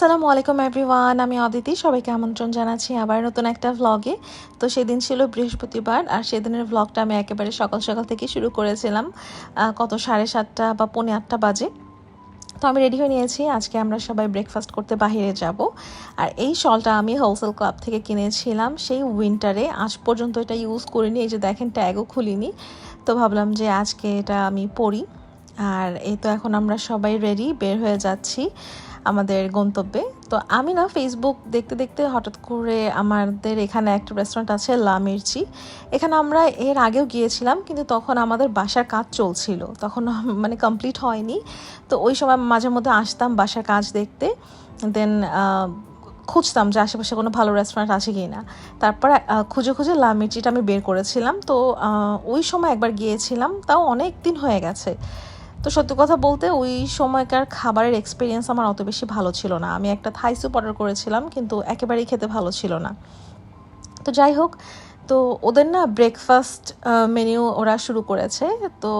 আসসালামু আলাইকুম এভরিওয়ান আমি অদিতি সবাইকে আমন্ত্রণ জানাচ্ছি আবার নতুন একটা ভ্লগে তো সেদিন ছিল বৃহস্পতিবার, আর সেদিনের ভ্লগটা আমি একেবারে সকাল সকাল থেকে শুরু করেছিলাম কত সাড়ে সাতটা বা পৌনে আটটা বাজে। তো আমি রেডি হয়ে নিয়েছি, আজকে আমরা সবাই ব্রেকফাস্ট করতে বাইরে যাব। আর এই শলটা আমি হোলসেল ক্লাব থেকে কিনেছিলাম, সেই উইন্টারে আজ পর্যন্ত এটা ইউজ করিনি, এই যে দেখেন ট্যাগও খুলিনি। তো ভাবলাম যে আজকে এটা আমি পরি। আর এই তো এখন আমরা সবাই রেডি বের হয়ে যাচ্ছি আমাদের গন্তব্যে। তো আমি না ফেসবুক দেখতে দেখতে হঠাৎ করে আমাদের এখানে একটা রেস্টুরেন্ট আছে লা মির্চি। এখানে আমরা এর আগেও গিয়েছিলাম, কিন্তু তখন আমাদের বাসার কাজ চলছিল। তখন মানে কমপ্লিট হয়নি। তো ওই সময় মাঝে মধ্যে আসতাম বাসার কাজ দেখতে। দেন খুঁজতাম যে আশেপাশে কোনো ভালো রেস্টুরেন্ট আছে কি না তারপরে খুঁজে খুঁজে লা মির্চিটা আমি বের করেছিলাম। তো ওই সময় একবার গিয়েছিলাম, তাও অনেক দিন হয়ে গেছে। তো সত্যি কথা বলতে ওই সময়কার খাবারের এক্সপিরিয়েন্স আমার অত বেশি ভালো ছিল না। আমি একটা থাই স্যুপ অর্ডার করেছিলাম, কিন্তু একেবারেই খেতে ভালো ছিল না। তো যাই হোক, তো ওদের না ব্রেকফাস্ট মেনিউ ওরা শুরু করেছে। তো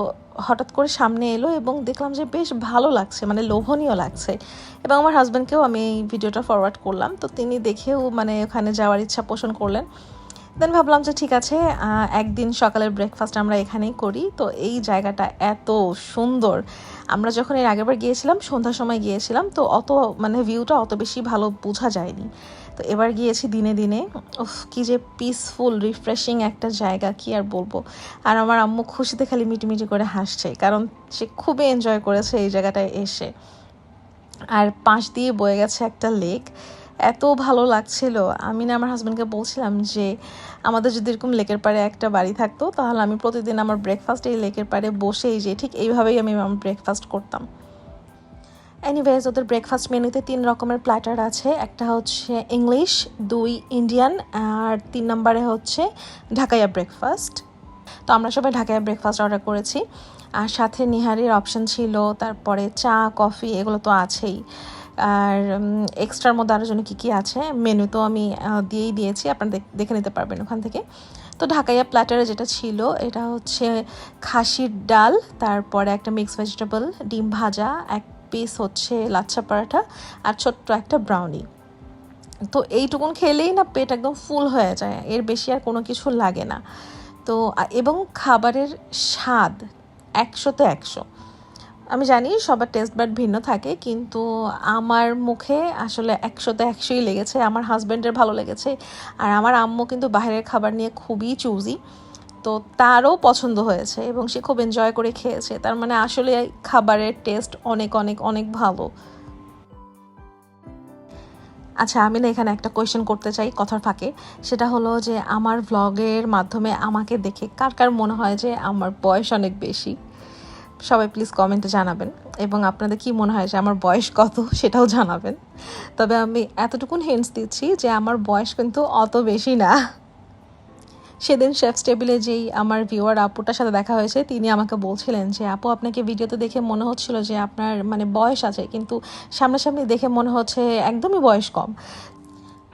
হঠাৎ করে সামনে এলো এবং দেখলাম যে বেশ ভালো লাগছে মানে লোভনীয় লাগছে। এবং আমার হাজব্যান্ডকেও আমি এই ভিডিওটা ফরওয়ার্ড করলাম। তো তিনি দেখেও মানে ওখানে যাওয়ার ইচ্ছা পোষণ করলেন। দেন ভাবলাম যে ঠিক আছে একদিন সকালের ব্রেকফাস্ট আমরা এখানেই করি। তো এই জায়গাটা এত সুন্দর। আমরা যখন এর আগেরবার গিয়েছিলাম, সন্ধ্যার সময় গিয়েছিলাম, তো অত মানে ভিউটা অত বেশি ভালো বোঝা যায়নি। তো এবার গিয়েছি দিনে দিনে। উফ, কি যে পিসফুল রিফ্রেশিং একটা জায়গা, কি আর বলব? আর আমার আম্মু খুশিতে খালি মিটিমিটি করে হাসছে, কারণ সে খুবই এনজয় করেছে এই জায়গাটায় এসে। আর পাশ দিয়ে বয়ে গেছে একটা লেক এত ভালো লাগছিল। আমি না আমার হাজব্যান্ডকে বলছিলাম যে, আমাদের যদি এরকম লেকের পাড়ে একটা বাড়ি থাকতো, তাহলে আমি প্রতিদিন আমার ব্রেকফাস্ট এই লেকের পাড়ে বসেই যে, ঠিক এইভাবেই আমি আমার ব্রেকফাস্ট করতাম। এনিওয়েজ ওদের ব্রেকফাস্ট মেনুতে তিন রকমের প্ল্যাটার আছে। একটা হচ্ছে ইংলিশ দুই ইন্ডিয়ান আর তিন নম্বরে হচ্ছে ঢাকাইয়া ব্রেকফাস্ট তো আমরা সবাই ঢাকায় ব্রেকফাস্ট অর্ডার করেছি। আর সাথে নিহারির অপশন ছিল, তারপরে চা কফি এগুলো তো আছেই। আর এক্সট্রার মধ্যে আরও জন্য কী কী আছে মেনু তো আমি দিয়েই দিয়েছি, আপনারা দেখ- নিতে পারবেন ওখান থেকে। তো ঢাকাইয়া প্ল্যাটারে যেটা ছিল, এটা হচ্ছে খাসির ডাল, তারপরে একটা মিক্স ভেজিটেবল ডিম ভাজা, এক পিস হচ্ছে লাচ্ছা পরাঠা আর ছোট্ট একটা ব্রাউনি তো এইটুকুন খেলেই না পেট একদম ফুল হয়ে যায়, এর বেশি আর কোনো কিছু লাগে না। তো এবং খাবারের স্বাদ একশোতে একশো। আমি জানি সবার টেস্ট বাট ভিন্ন থাকে, কিন্তু আমার মুখে আসলে একশোতে একশোই লেগেছে, আমার হাজব্যান্ডের ভালো লেগেছে, আর আমার আম্মু কিন্তু বাইরের খাবার নিয়ে খুবই চুজি তো তারও পছন্দ হয়েছে এবং সে খুব এনজয় করে খেয়েছে, তার মানে আসলে খাবারের টেস্ট অনেক অনেক অনেক ভালো। আচ্ছা আমি না এখানে একটা কোয়েশ্চেন করতে চাই কথার ফাঁকে, সেটা হলো যে আমার ভ্লগের মাধ্যমে আমাকে দেখে কার কার মনে হয় যে আমার বয়স অনেক বেশি? সবাই প্লিজ কমেন্টে জানাবেন এবং আপনাদের কি মনে হয় যে আমার বয়স কত সেটাও জানাবেন। তবে আমি এতটুকুন হেন্স দিচ্ছি যে আমার বয়স কিন্তু অত বেশি না। সেদিন শেফস টেবিলে যেই আমার ভিউয়ার আপুটার সাথে দেখা হয়েছে, তিনি আমাকে বলছিলেন যে, আপু, আপনাকে ভিডিওতে দেখে মনে হচ্ছিল যে আপনার মানে বয়স আছে, কিন্তু সামনাসামনি দেখে মনে হচ্ছে একদমই বয়স কম।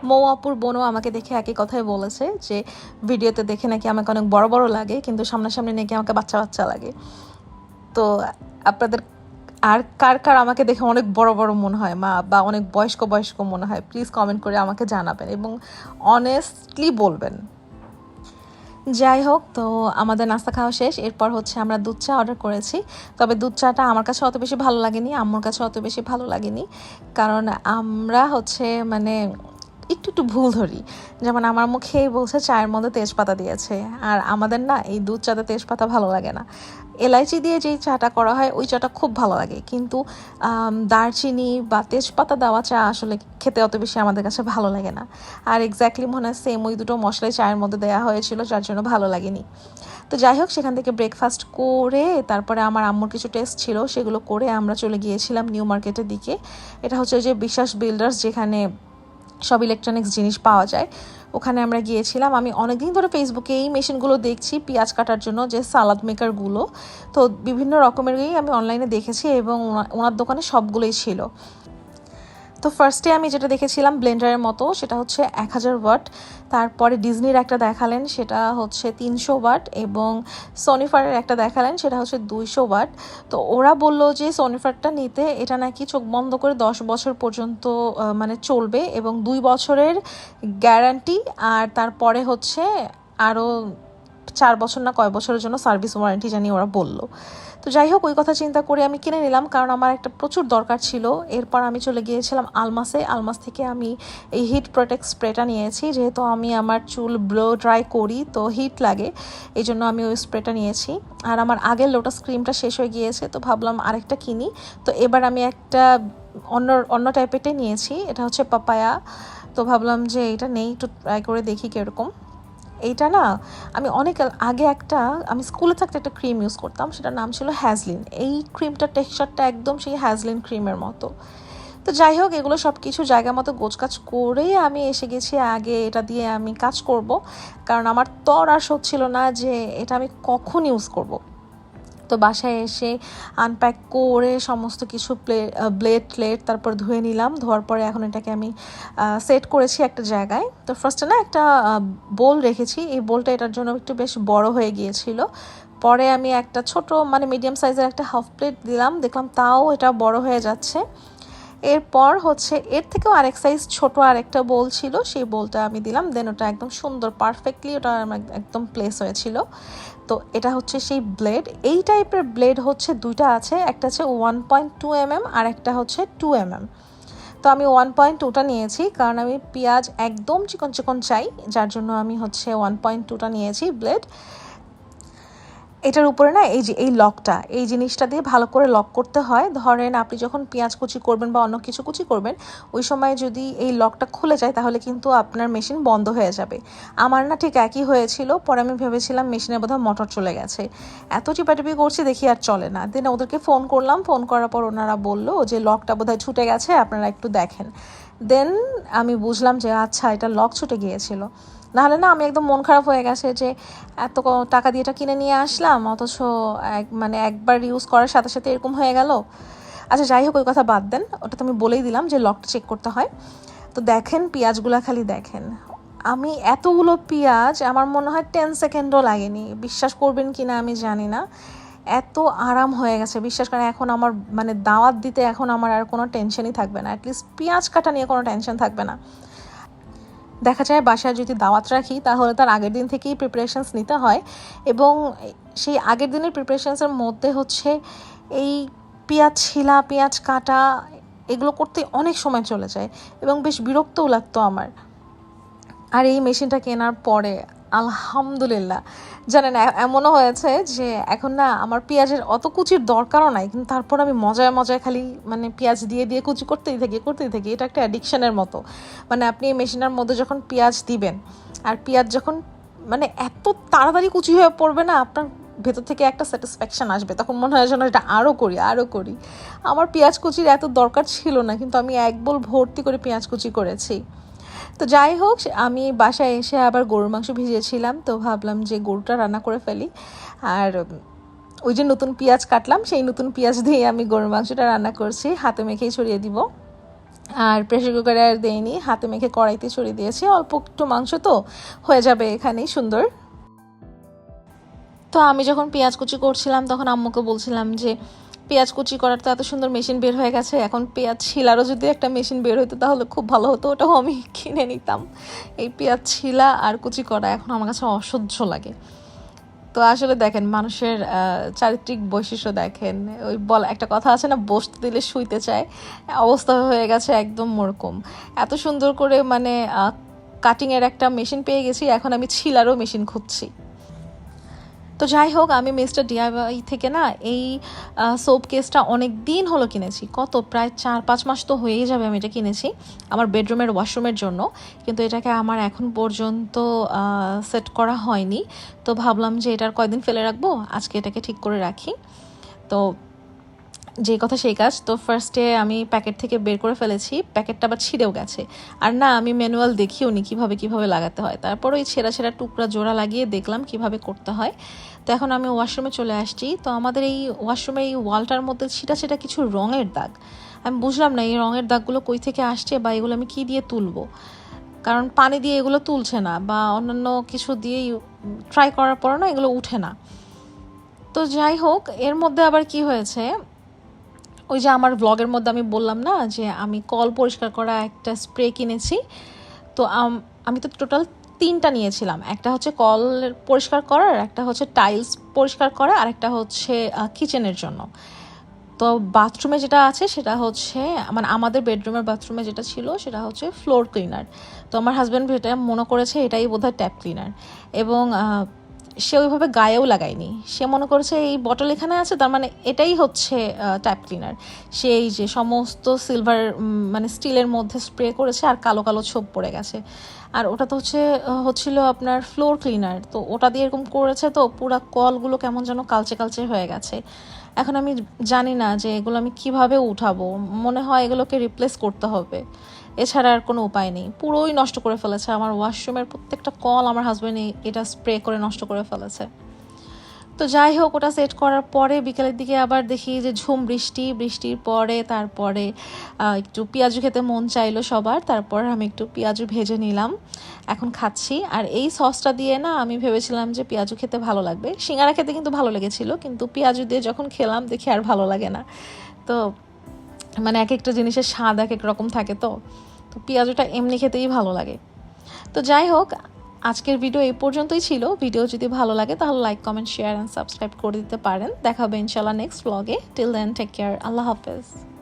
মৌ আপুর বোনও আমাকে দেখে একই কথাই বলেছে যে, ভিডিওতে দেখে নাকি আমাকে অনেক বড় বড় লাগে, কিন্তু সামনাসামনি নাকি আমাকে বাচ্চা বাচ্চা লাগে। তো আপনাদের আর কার কার আমাকে দেখে অনেক বড় বড় মনে হয়, মা বা অনেক বয়স্ক বয়স্ক মনে হয় প্লিজ কমেন্ট করে আমাকে জানাবেন এবং অনেস্টলি বলবেন। যাই হোক, তো আমাদের নাস্তা খাওয়া শেষ, এরপর হচ্ছে আমরা দুধ চা অর্ডার করেছি। তবে দুধ চাটা আমার কাছে অত বেশি ভালো লাগেনি, আম্মুর কাছে অত বেশি ভালো লাগেনি। কারণ আমরা হচ্ছে মানে একটু একটু ভুল ধরি। যেমন আমার মুখেই বলছে চায়ের মধ্যে তেজপাতা দিয়েছে। আর আমাদের না এই দুধ চাতে তেজপাতা ভালো লাগে না। এলাইচি দিয়ে যেই চাটা করা হয়, ওই চাটা খুব ভালো লাগে। কিন্তু দারচিনি বা তেজপাতা দেওয়া চা আসলে খেতে অত বেশি আমাদের কাছে ভালো লাগে না। আর এক্স্যাক্টলি মনে হয় সেম ওই দুটো মশলাই চায়ের মধ্যে দেওয়া হয়েছিল, যার জন্য ভালো লাগেনি। তো যাই হোক, সেখান থেকে ব্রেকফাস্ট করে তারপরে আমার আম্মুর কিছু টেস্ট ছিল, সেগুলো করে আমরা চলে গিয়েছিলাম নিউ মার্কেটের দিকে। এটা হচ্ছে যে বিশ্বাস বিল্ডার্স যেখানে সব ইলেকট্রনিক্স জিনিস পাওয়া যায়। ওখানে আমরা গিয়েছিলাম। আমি অনেকদিন ধরে ফেসবুকে এই মেশিনগুলো দেখছি, পেঁয়াজ কাটার জন্য যে সালাদ মেকারগুলো তো বিভিন্ন রকমেরই আমি অনলাইনে দেখেছি এবং ওনা- ওনার দোকানে সবগুলোই ছিল। তো ফার্স্টে আমি যেটা দেখেছিলাম ব্লেন্ডারের মতো, সেটা হচ্ছে এক হাজার ওয়াট। তারপরে ডিজনির একটা দেখালেন, সেটা হচ্ছে তিনশো ওয়াট এবং সনিফারের একটা দেখালেন, সেটা হচ্ছে দুইশো ওয়াট। তো ওরা বলল যে সনিফারটা নিতে এটা নাকি চোখ বন্ধ করে দশ বছর পর্যন্ত মানে চলবে এবং দুই বছরের গ্যারান্টি, আর তারপরে হচ্ছে আরও চার বছর না কয় বছরের জন্য সার্ভিস ওয়ারেন্টি জানি ওরা বলল। তো যাই হোক ওই কথা চিন্তা করে আমি কিনে নিলাম, কারণ আমার একটা প্রচুর দরকার ছিল। এরপর আমি চলে গিয়েছিলাম আলমাসে। আলমাস থেকে আমি এই হিট প্রোটেক্ট স্প্রেটা নিয়েছি। যেহেতু আমি আমার চুল ব্লো ড্রাই করি, তো হিট লাগে, এই জন্য আমি ওই স্প্রেটা নিয়েছি। আর আমার আগের লোটাস ক্রিমটা শেষ হয়ে গিয়েছে, তো ভাবলাম আরেকটা কিনি। তো এবার আমি একটা অন্য অন্য টাইপেরটাই নিয়েছি। এটা হচ্ছে পাপায়া। তো ভাবলাম যে এটা নেই, একটু ট্রাই করে দেখি কীরকম। এইটা না, আমি অনেক আগে একটা, আমি স্কুলে থাকতে একটা ক্রিম ইউজ করতাম, সেটার নাম ছিল হ্যাজলিন এই ক্রিমটার টেক্সচারটা একদম সেই হ্যাজলিন ক্রিমের মতো। তো যাই হোক, এগুলো সব কিছু জায়গা মতো গোছকাজ করেই আমি এসে গেছি, আগে এটা দিয়ে আমি কাজ করব। কারণ আমার তর আর হচ্ছিল না যে এটা আমি কখন ইউজ করব। তো বাসায় এসে আনপ্যাক করে সমস্ত কিছু প্লে ব্লেড প্লেট তারপর ধুয়ে নিলাম। ধোয়ার পরে এখন এটাকে আমি সেট করেছি একটা জায়গায়। তো ফার্স্টে না একটা বোল রেখেছি। এই বোলটা এটার জন্য একটু বেশ বড় হয়ে গিয়েছিল। পরে আমি একটা ছোট মানে মিডিয়াম সাইজের একটা হাফ প্লেট দিলাম। দেখলাম তাও এটা বড় হয়ে যাচ্ছে। এরপর হচ্ছে এর থেকেও আরেক সাইজ ছোট আরেকটা বোল ছিল। সেই বোলটা আমি দিলাম। দেন ওটা একদম সুন্দর পারফেক্টলি ওটা একদম প্লেস হয়েছিল। তো এটা হচ্ছে সেই ব্লেড এই টাইপের ব্লেড হচ্ছে দুইটা আছে, একটা আছে one point two M M আর একটা হচ্ছে টু এম এম তো আমি ওয়ান পয়েন্ট টুটা নিয়েছি, কারণ আমি পেঁয়াজ একদম চিকন চিকন চাই, যার জন্য আমি হচ্ছে ওয়ান পয়েন্ট টুটা নিয়েছি ব্লেড এটার উপরে না, এই যে, এই লকটা, এই জিনিসটা দিয়ে ভালো করে লক করতে হয়। ধরেন আপনি যখন পেঁয়াজ কুচি করবেন বা অন্য কিছু কুচি করবেন, ওই সময় যদি এই লকটা খুলে যায়, তাহলে কিন্তু আপনার মেশিন বন্ধ হয়ে যাবে। আমার না ঠিক একই হয়েছিল, পরে আমি ভেবেছিলাম মেশিনের বোধহয় মোটর চলে গেছে। এত টিপাটিপি করছি, দেখি আর চলে না। দেন ওদেরকে ফোন করলাম, ফোন করার পর ওনারা বলল যে, লকটা বোধহয় ছুটে গেছে, আপনারা একটু দেখেন। দেন আমি বুঝলাম যে আচ্ছা এটা লক ছুটে গিয়েছিল। নাহলে না আমি একদম মন খারাপ হয়ে গেছে যে এত টাকা দিয়ে এটা কিনে নিয়ে আসলাম, অথচ এক মানে একবার ইউজ করার সাথে সাথে এরকম হয়ে গেল। আচ্ছা যাই হোক, ওই কথা বাদ দেন। ওটা তো আমি বলেই দিলাম যে লকটা চেক করতে হয়। তো দেখেন, পেঁয়াজগুলো খালি দেখেন। আমি এতগুলো পেঁয়াজ, আমার মনে হয় টেন সেকেন্ডও লাগেনি। বিশ্বাস করবেন কি না আমি জানি না। এত আরাম হয়ে গেছে। বিশ্বাস করেন, এখন আমার মানে দাওয়াত দিতে এখন আমার আর কোনো টেনশনই থাকবে না। অ্যাটলিস্ট পেঁয়াজ কাটা নিয়ে কোনো টেনশন থাকবে না। দেখা যায় বাসায় যদি দাওয়াত রাখি, তাহলে তার আগের দিন থেকেই প্রিপারেশানস নিতে হয় এবং সেই আগের দিনের প্রিপারেশানসের মধ্যে হচ্ছে এই পেঁয়াজ ছিলা পেঁয়াজ কাটা এগুলো করতে অনেক সময় চলে যায় এবং বেশ বিরক্তও লাগতো আমার। আর এই মেশিনটা কেনার পরে আলহামদুলিল্লাহ। জানেন এমনও হয়েছে যে এখন না আমার পেঁয়াজের অত কুচির দরকারও নাই, কিন্তু তারপর আমি মজায় মজায় খালি মানে পেঁয়াজ দিয়ে দিয়ে কুচি করতেই থাকি করতেই থাকি। এটা একটা অ্যাডিকশানের মতো। মানে আপনি এই মেশিনের মধ্যে যখন পেঁয়াজ দিবেন, আর পেঁয়াজ যখন মানে এত তাড়াতাড়ি কুচি হয়ে পড়বে না, আপনার ভেতর থেকে একটা স্যাটিসফ্যাকশন আসবে। তখন মনে হয় যেন এটা আরও করি আরও করি। আমার পেঁয়াজ কুচির এত দরকার ছিল না, কিন্তু আমি এক বোল ভর্তি করে পেঁয়াজ কুচি করেছি। তো যাই হোক, আমি বাসায় এসে আবার গরুর মাংস ভিজিয়েছিলাম, তো ভাবলাম যে গরুটা রান্না করে ফেলি। আর ওই যে নতুন পেঁয়াজ কাটলাম, সেই নতুন পেঁয়াজ দিয়ে আমি গরুর মাংসটা রান্না করছি। হাতে মেখেই ছড়িয়ে দিব। আর প্রেশার কুকারে আর দেয়নি হাতে মেখে কড়াইতে ছড়িয়ে দিয়েছি। অল্প একটু মাংস তো হয়ে যাবে এখানেই, সুন্দর। তো আমি যখন পেঁয়াজ কুচি করছিলাম, তখন আম্মুকে বলছিলাম যে পেঁয়াজ কুচি করার তো এত সুন্দর মেশিন বের হয়ে গেছে। এখন পেঁয়াজ ছিলারও যদি একটা মেশিন বের হতো তাহলে খুব ভালো হতো। ওটাও আমি কিনে নিতাম। এই পেঁয়াজ ছিলা আর কুচি করা এখন আমার কাছে অসহ্য লাগে। তো আসলে দেখেন, মানুষের চারিত্রিক বৈশিষ্ট্য দেখেন। ওই বল, একটা কথা আছে না, বসতে দিলে শুইতে চায়। অবস্থা হয়ে গেছে একদম ওরকম। এত সুন্দর করে মানে কাটিংয়ের একটা মেশিন পেয়ে গেছি, এখন আমি ছিলারও মেশিন খুঁজছি। তো যাই হোক, আমি মিস্টার ডিআইওয়াই থেকে না এই সোপ কেসটা অনেক দিন হলো কিনেছি। কত? প্রায় চার, পাঁচ মাস তো হয়েই যাবে আমি এটা কিনেছি আমার বেডরুমের ওয়াশরুমের জন্য। কিন্তু এটাকে আমার এখন পর্যন্ত সেট করা হয়নি। তো ভাবলাম যে এটার কয়দিন ফেলে রাখব? আজকে এটাকে ঠিক করে রাখি। তো যে কথা সেই কাজ, তো ফার্স্টে আমি প্যাকেট থেকে বের করে ফেলেছি প্যাকেটটা আবার ছিঁড়েও গেছে। আর না, আমি ম্যানুয়াল দেখিও নি কীভাবে কীভাবে লাগাতে হয়। তারপর ওই ছেঁড়া ছেঁড়া টুকরা জোড়া লাগিয়ে দেখলাম কীভাবে করতে হয়। তো এখন আমি ওয়াশরুমে চলে আসছি। তো আমাদের এই ওয়াশরুমের এই ওয়ালটার মধ্যে ছিটা ছিটা কিছু রঙের দাগ। আমি বুঝলাম না, এই রঙের দাগগুলো কই থেকে আসছে বা এগুলো আমি কি দিয়ে তুলবো? কারণ পানি দিয়ে এগুলো তুলছে না বা অন্যান্য কিছু দিয়েই ট্রাই করার পর না এগুলো উঠে না। তো যাই হোক, এর মধ্যে আবার কি হয়েছে? ওই যে আমার ব্লগের মধ্যে আমি বললাম না যে আমি কল পরিষ্কার করা একটা স্প্রে কিনেছি। তো, আমি তো টোটাল তিনটা নিয়েছিলাম। একটা হচ্ছে কল পরিষ্কার করার, একটা হচ্ছে টাইলস পরিষ্কার করা, আর একটা হচ্ছে কিচেনের জন্য। তো বাথরুমে যেটা আছে সেটা হচ্ছে মানে আমাদের বেডরুমের বাথরুমে যেটা ছিল সেটা হচ্ছে ফ্লোর ক্লিনার তো আমার হাজব্যান্ড এটা মনে করেছে এটাই বোধহয় ট্যাপ ক্লিনার এবং সে ওইভাবে গায়েও লাগায়নি। সে মনে করছে এই বটল এখানে আছে, তার মানে এটাই হচ্ছে ট্যাপ ক্লিনার সে এই যে সমস্ত সিলভার মানে স্টিলের মধ্যে স্প্রে করেছে আর কালো কালো ছোপ পড়ে গেছে। আর ওটা তো হচ্ছে হচ্ছিল আপনার ফ্লোর ক্লিনার তো ওটা দিয়ে এরকম করেছে তো পুরা কলগুলো কেমন যেন কালচে কালচে হয়ে গেছে। এখন আমি জানি না যে এগুলো আমি কীভাবে উঠাবো। মনে হয় এগুলোকে রিপ্লেস করতে হবে। এছাড়া আর কোনো উপায় নেই। পুরোই নষ্ট করে ফেলেছে। আমার ওয়াশরুমের প্রত্যেকটা কল আমার হাজব্যান্ড এটা স্প্রে করে নষ্ট করে ফেলেছে। তো যাই হোক, ওটা সেট করার পরে বিকেলের দিকে আবার দেখি যে ঝুম, বৃষ্টি, বৃষ্টির পরে তারপরে একটু পেঁয়াজু খেতে মন চাইলো সবার, তারপর আমি একটু পেঁয়াজু ভেজে নিলাম। এখন খাচ্ছি। আর এই সসটা দিয়ে না আমি ভেবেছিলাম যে পেঁয়াজু খেতে ভালো লাগবে। সিঙ্গারা খেতে কিন্তু ভালো লেগেছিল, কিন্তু পেঁয়াজু দিয়ে যখন খেলাম দেখি আর ভালো লাগে না। তো মানে এক একটা জিনিসের স্বাদ এক এক রকম থাকে তো। তো পেঁয়াজুটা এমনি খেতেই ভালো লাগে। তো যাই হোক আজকের ভিডিও এই পর্যন্তই ছিল। ভিডিও যদি ভালো লাগে, তাহলে like comment share and subscribe করে দিতে পারেন। দেখা হবে ইনশাল্লাহ নেক্সট ব্লগে টিল দেন টেক কেয়ার আল্লাহ হাফেজ।